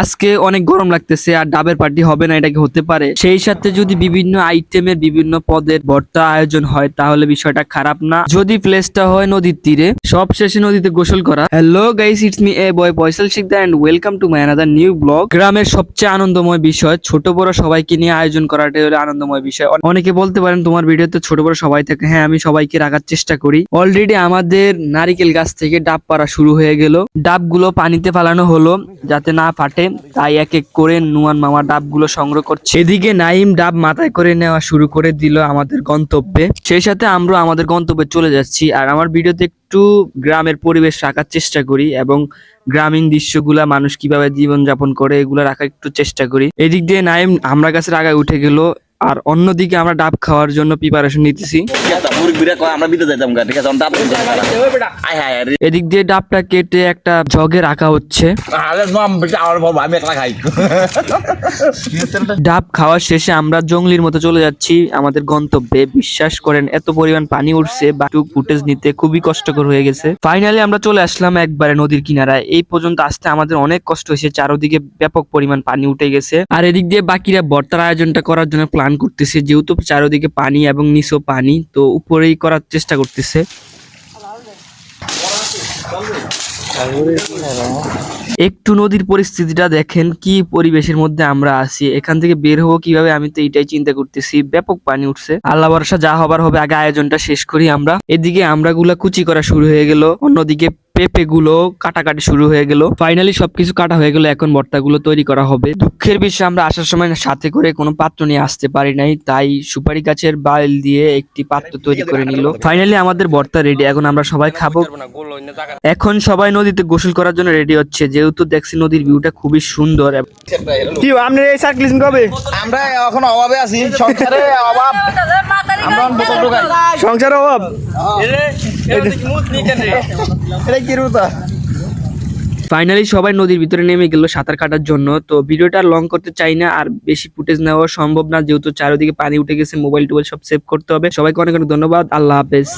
আজকে অনেক গরম লাগতেছে আর ডাবের পার্টি হবে না, এটা কি হতে পারে? সেই সাথে যদি বিভিন্ন আইটেমের বিভিন্ন পদের ভর্তা আয়োজন হয়, তাহলে বিষয়টা খারাপ না। যদি প্লেসটা হয় নদীর তীরে সব শেষে নদীতে গোসল করা। Hello guys it's me a boy Faisal Sikdar and welcome to my another new blog গ্রামের সবচেয়ে আনন্দময় বিষয়, ছোট বড় সবাইকে নিয়ে আয়োজন করাটাই হলো আনন্দময় বিষয়। অনেকে বলতে পারেন তোমার ভিডিওতে ছোট বড় সবাই থাকে। হ্যাঁ আমি সবাইকে রাখার চেষ্টা করি। অলরেডি আমাদের নারিকেল গাছ থেকে ডাব পাড়া শুরু হয়ে গেল। ডাবগুলো পানিতে ফালানো হলো, যাতে না ফাটে। তাই এক এক করে নুয়ান মামা ডাবগুলো সংগ্রহ করছে। এদিকে নাইম ডাব মাথায় করে নেওয়া শুরু করে দিল আমাদের গন্তব্যে। সেই সাথে আমরা আমাদের গন্তব্যে চলে যাচ্ছি আর আমার ভিডিওতে একটু গ্রামের পরিবেশ রাখার চেষ্টা করি এবং গ্রামীণ দৃশ্যগুলা মানুষ কীভাবে জীবন যাপন করে এগুলো রাখার একটু চেষ্টা করি। এদিক দিয়ে নাইম আমরা গাছের আগায় উঠে গেল আর অন্যদিকে আমরা ডাব খাওয়ার জন্য প্রিপারেশন নিতেছি। একটা মুরগ বিরা কয় আমরা বিদ্যুৎ যাইতাম গা ঠিক আছে? আমরা ডাব আয় এদিক দিয়ে ডাবটা কেটে একটা জগে রাখা হচ্ছে। আরে মাম বেটা আমার বাবা আমি একলা খাই। ডাব খাওয়ার শেষে আমরা জঙ্গলির মতো চলে যাচ্ছি। আমাদের গন্তব্যে বিশ্বাস করেন এত পরিমাণ পানি উঠছে বা টু ফুটেজ নিতে খুবই কষ্টকর হয়ে গেছে। ফাইনালি আমরা চলে আসলাম একবারে নদীর কিনারায়। এই পর্যন্ত আসতে আমাদের অনেক কষ্ট হয়েছে চারোদিকে ব্যাপক পরিমাণ পানি উঠে গেছে। আর এদিক দিয়ে বাকিরা বর্তার আয়োজনটা করার জন্য প্ল্যান করতেছে যেহেতু চারোদিকে পানি এবং নিচেও পানি তো উপরেই করার চেষ্টা করতেছে। একটু নদীর পরিস্থিতিটা দেখেন, কি পরিবেশের মধ্যে আমরা আছি, এখান থেকে বের হব কীভাবে, আমি তো এটাই চিন্তা করতেছি। ব্যাপক পানি উঠছে। আল্লাহ ভরসা, যা হবার হবে, আগে আয়োজনটা শেষ করি আমরা। এদিকে আমরা গুলা কুচি করা শুরু হয়ে গেল, অন্যদিকে পেঁপে গুলো কাটাকাটি শুরু হয়ে গেল। ফাইনালি সবকিছু কাটা হয়ে গেল, এখন ভর্তাগুলো তৈরি করা হবে। দুঃখের বিষয়, আমরা আসার সময় সাথে করে কোনো পাত্র নিয়ে আসতে পারি নাই, তাই সুপারি গাছের বাইল দিয়ে একটি পাত্র তৈরি করে নিল। ফাইনালি আমাদের ভর্তা রেডি এখন আমরা সবাই খাব। এখন সবাই নদীতে গোসল করার জন্য রেডি হচ্ছে। যেহেতু দেখছি নদীর ভিউটা খুবই সুন্দর কি আপনি এই সার্কুলেশন কবে? আমরা এখন অভাবে আছি সংসারে অভাব। সংসার অভাব? এটা কি রুতা? ফাইনালি সবাই নদীর ভিতরে নেমে গেল সাঁতার কাটার জন্য। তো ভিডিওটা লং করতে চাই না আর বেশি ফুটেজ নেওয়া সম্ভব না। যেহেতু চারিদিকে পানি উঠে গেছে মোবাইল টোবাইল সব সেভ করতে হবে। সবাইকে অনেক অনেক ধন্যবাদ। আল্লাহ হাফেজ।